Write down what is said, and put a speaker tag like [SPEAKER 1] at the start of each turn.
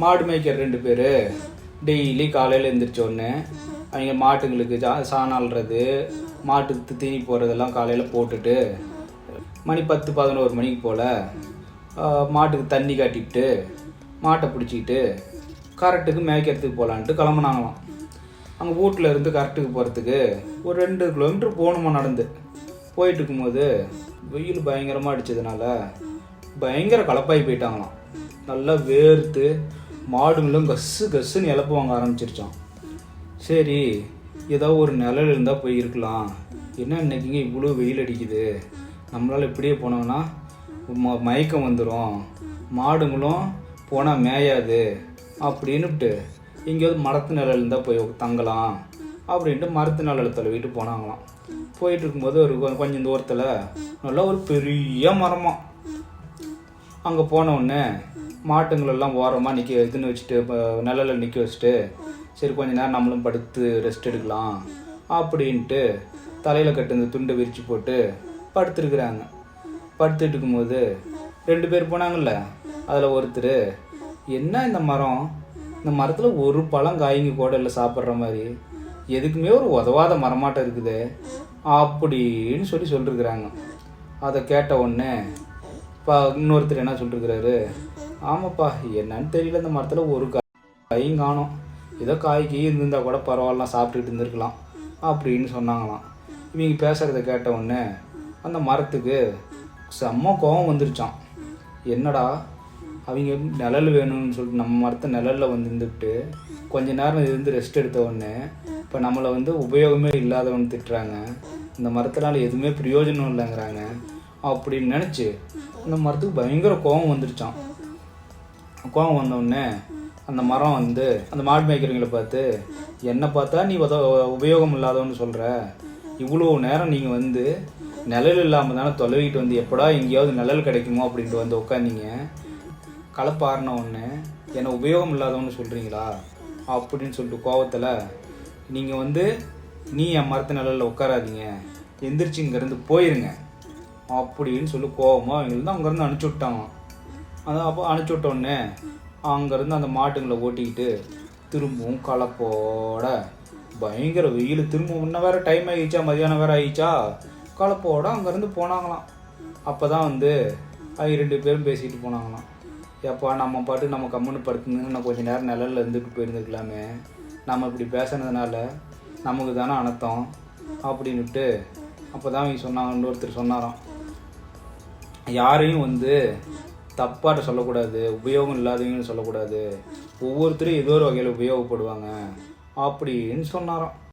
[SPEAKER 1] மாடு மேய்க்கிற ரெண்டு பேர். டெய்லி காலையில் எழுந்திரிச்சோடனே அவங்க மாட்டுங்களுக்கு ஜா சாணம் மாட்டுக்கு தீனி போடுறதெல்லாம் காலையில் போட்டுட்டு மணி பத்து பதினோரு மணிக்கு போல் மாட்டுக்கு தண்ணி காட்டிவிட்டு மாட்டை பிடிச்சிக்கிட்டு கரெக்டுக்கு மேய்க்கிறதுக்கு போகலான்ட்டு கிளம்புனாங்களாம். அங்கே வீட்டில் இருந்து கரெக்டுக்கு போகிறதுக்கு ஒரு ரெண்டு கிலோமீட்டர் போகணுமா நடந்து. போயிட்டு இருக்கும்போது வெயில் பயங்கரமாக அடித்ததுனால பயங்கர கலப்பாகி போயிட்டாங்களாம். நல்லா வேர்த்து மாடுங்களும் கஸ்ஸு கஸ்ஸுன்னு இழப்பு வாங்க ஆரம்பிச்சிருச்சான் சரி ஏதோ ஒரு நிழல் இருந்தால் போய் இருக்கலாம். என்ன இன்னைக்குங்க இவ்வளோ வெயில் அடிக்குது. நம்மளால் இப்படியே போனோம்னா ம மயக்கம் வந்துடும் மாடுங்களும் போனால் மேயாது. அப்படின்னுட்டு எங்கேயாவது மரத்து நிழல் இருந்தால் போய் தங்கலாம். அப்படின்ட்டு மரத்து நிழல் தழுவிட்டு போனாங்களாம். போயிட்டு இருக்கும்போது ஒரு கொஞ்சம் தூரத்தில் நல்லா ஒரு பெரிய மரமாக அங்கே போன உடனே மாட்டுங்களெல்லாம் ஓரமாக நிற்க இதுன்னு வச்சுட்டு நிழலில் நிற்க வச்சுட்டு சரி கொஞ்ச நேரம் நம்மளும் படுத்து ரெஸ்ட் எடுக்கலாம் அப்படின்ட்டு தலையில் கட்டுந்த துண்டை விரித்து போட்டு படுத்துருக்குறாங்க. படுத்துட்டு இருக்கும்போது ரெண்டு பேர் போனாங்கல்ல அதில் ஒருத்தர் என்ன இந்த மரம்? இந்த மரத்தில் ஒரு பழம் காய்ங்க கூட இல்லை சாப்பிட்ற மாதிரி. எதுக்குமே ஒரு உதவாத மரமாட்டம் இருக்குது. அப்படின்னு சொல்லி சொல்லிருக்கிறாங்க. அதை கேட்ட உடனே இப்போ இன்னொருத்தர் என்ன சொல்லிருக்கிறாரு? ஆமாப்பா என்னன்னு தெரியல இந்த மரத்தில் ஒரு காயும் காணும். ஏதோ காய்க்கு இருந்திருந்தால் கூட பரவாயில்ல சாப்பிட்டுட்டு இருந்திருக்கலாம் அப்படின்னு சொன்னாங்களாம். இவங்க பேசுகிறத கேட்ட உடனே அந்த மரத்துக்கு செம்ம கோபம் வந்துருச்சான் என்னடா அவங்க நிழல் வேணும்னு சொல்லிட்டு நம்ம மரத்தை நிழலில் வந்து இருந்துக்கிட்டு கொஞ்ச நேரம் இருந்து ரெஸ்ட் எடுத்த உடனே இப்போ நம்மளை வந்து உபயோகமே இல்லாதவன் திட்டுறாங்க. இந்த மரத்தினால எதுவுமே பிரயோஜனம் இல்லைங்கிறாங்க. அப்படின்னு நினச்சி அந்த மரத்துக்கு பயங்கர கோவம் வந்துருச்சான் கோவம் வந்த உடனே அந்த மரம் வந்து அந்த மாடு மேய்க்கிறவங்கள பார்த்து என்னை பார்த்தா நீ உபயோகம் இல்லாதவன்னு சொல்கிற இவ்வளோ நேரம் நீங்கள் வந்து நிழல் இல்லாமல் தானே தொலைவிட்டு வந்து எப்படா எங்கேயாவது நிழல் கிடைக்குமோ அப்படின்ட்டு வந்து உட்காந்தீங்க களைப்பாறின உடனே என்னை உபயோகம் இல்லாதவன்னு சொல்கிறீங்களா அப்படின்னு சொல்லிட்டு கோவத்தில் நீங்கள் வந்து நீ என் மரத்து நிழலில் உட்காராதீங்க எந்திரிச்சு இங்கேருந்து போயிருங்க. அப்படின்னு சொல்லி கோவமாக அவங்களுக்கு அங்கேருந்து அனுப்பிச்சி விட்டாங்க அதான் அப்போ அனுப்பிச்சி விட்டோடனே அங்கேருந்து அந்த மாட்டுங்களை ஓட்டிக்கிட்டு திரும்பவும் கலப்போட பயங்கர வெயில். திரும்ப இன்னும் வேறு டைம் ஆகிடுச்சா மதியானம் வேறு ஆகிடுச்சா கலப்போட அங்கேருந்து போனாங்களாம். அப்போ தான் வந்து அவங்க ரெண்டு பேரும் பேசிட்டு போனாங்களாம். எப்பா நம்ம பாட்டு நம்ம கம்முன்னு படுத்துன்னு நான் கொஞ்சம் நேரம் நிழல்ல இருந்துட்டு போயிருந்துக்கலாமே நம்ம இப்படி பேசுனதுனால நமக்கு தானே அனர்த்தம் அப்படின்னுட்டு அப்போ தான் அவங்க சொன்னாங்க. இன்னொருத்தர் சொன்னாராம். யாரையும் வந்து தப்பாட்ட சொல்லக்கூடாது உபயோகம் இல்லாதவங்கன்னு சொல்லக்கூடாது. ஒவ்வொருத்தரும் ஏதோ ஒரு வகையில் உபயோகப்படுவாங்க. அப்படின்னு சொன்னாராம்.